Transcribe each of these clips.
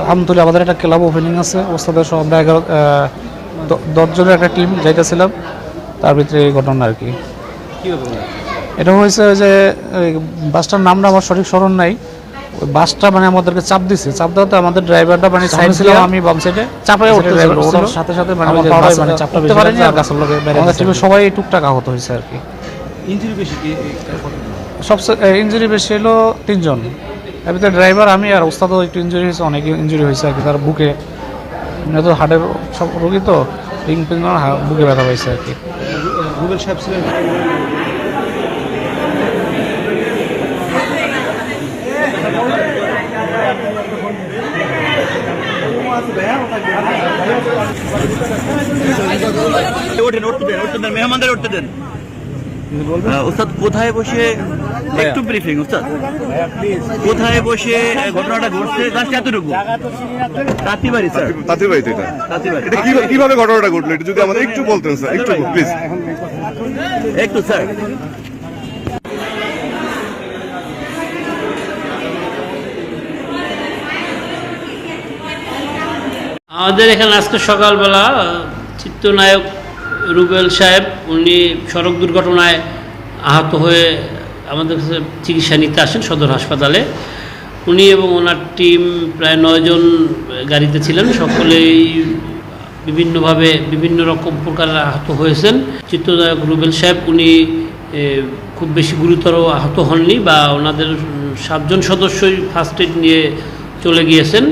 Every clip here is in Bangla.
আলহামদুলিল্লাহ আমাদের একটা ক্লাব ওপেনিং আছে। ওস্তাদের সহ আমরা এগারো দশজনের একটা টিম যাইতেছিলাম। তার ভিতরে এই ঘটনা আর কি। এটা হয়েছে যে বাসটার নামটা আমার সঠিক স্মরণ নাই। বাসটা মানে আমাদেরকে চাপ দিছে। চাপ দেওয়াতে আমাদের ড্রাইভারটা মানে সাইড ছিলাম আমি বাম সাইডে চাপে উঠতে ওঠার সাথে সাথে মানে যে মানে চাপটা উঠতে পারেনি আর গাছের লোকে আমাদের টিমে সবাই টুকটাক আহত হয়েছে আর কি। ইঞ্জুরি বেশি কি সবচেয়ে ইঞ্জুরি বেশি হলো তিনজন। এর ভিতরে ড্রাইভার আমি আর ওস্তাদও একটু ইঞ্জুরি হয়েছে অনেক ইঞ্জুরি হয়েছে আর কি তার বুকে। মানে তো হার্টের সব রোগী তো রিং পিং বুকে ব্যথা পাইছে আর কি। রুবেল সাহেব ছিলেন। ওঠেন উঠতে দেন উঠতে দেন মেহমানদের উঠতে দেন। আহ, কোথায় বসে একটু ব্রিফিং কোথায় বসে ঘটনাটা ঘটছে জাস্ট এতটুকু? রাত্রিবাড়ি স্যার। এটা? এটা কীভাবে কীভাবে ঘটনাটা ঘটলো? এটা যদি আমাদের একটু বলতেন স্যার একটু প্লিজ একটু স্যার। আমাদের এখানে আজকে সকালবেলা চিত্রনায়ক রুবেল সাহেব, উনি সড়ক দুর্ঘটনায় আহত হয়ে আমাদের কাছে চিকিৎসা নিতে আসেন সদর হাসপাতালে। উনি এবং ওনার টিম প্রায় নয়জন গাড়িতে ছিলেন। সকলেই বিভিন্নভাবে বিভিন্ন রকম প্রকারের আহত হয়েছেন। চিত্রনায়ক রুবেল সাহেব, উনি খুব বেশি গুরুতর আহত হননি বা ওনাদের সাতজন সদস্যই ফার্স্ট এড নিয়ে চলে গিয়েছেন।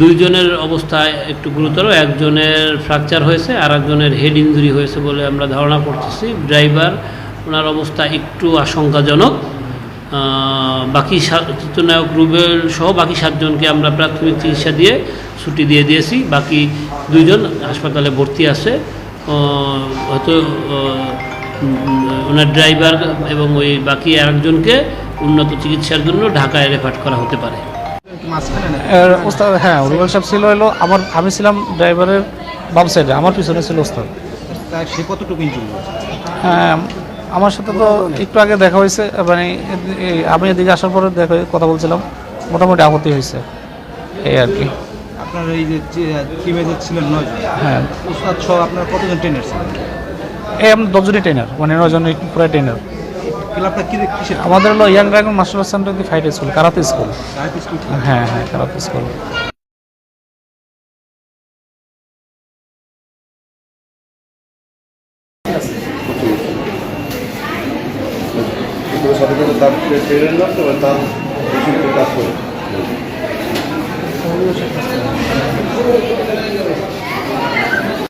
দুইজনের অবস্থা একটু গুরুতর, একজনের ফ্র্যাকচার হয়েছে আর একজনের হেড ইঞ্জুরি হয়েছে বলে আমরা ধারণা করতেছি। ড্রাইভার ওনার অবস্থা একটু আশঙ্কাজনক। বাকি চিত্রনায়ক রুবেল সহ বাকি সাতজনকে আমরা প্রাথমিক চিকিৎসা দিয়ে ছুটি দিয়ে দিয়েছি। বাকি দুইজন হাসপাতালে ভর্তি আছে। হয়তো ওনার ড্রাইভার এবং ওই বাকি আরেকজনকে উন্নত চিকিৎসার জন্য ঢাকায় রেফার করা হতে পারে। ওস্তাদ হ্যাঁ রুবেল সাহেব ছিল হলো আমার আমি ছিলাম ড্রাইভারের বাম সাইডে আমার পিছনে ছিল ওস্তাদ। সে কতটুকু ইঞ্জুরি হ্যাঁ আমার সাথে তো একটু আগে দেখা হয়েছে মানে আমি এদিকে আসার পরে দেখা কথা বলছিলাম মোটামুটি আহতি হয়েছে এই আর কি। আপনার এই যে টিমে যে ছিলেন নয় হ্যাঁ। উস্তাদ সহ আপনার কতজন ট্রেনার ছিলেন? এই আমরা দশজনই ট্রেনার মানে নজন পুরো ট্রেনার আমাদের হলো young dragon martial arts centre fight school karate school হ্যাঁ হ্যাঁ কারাতে স্কুল তার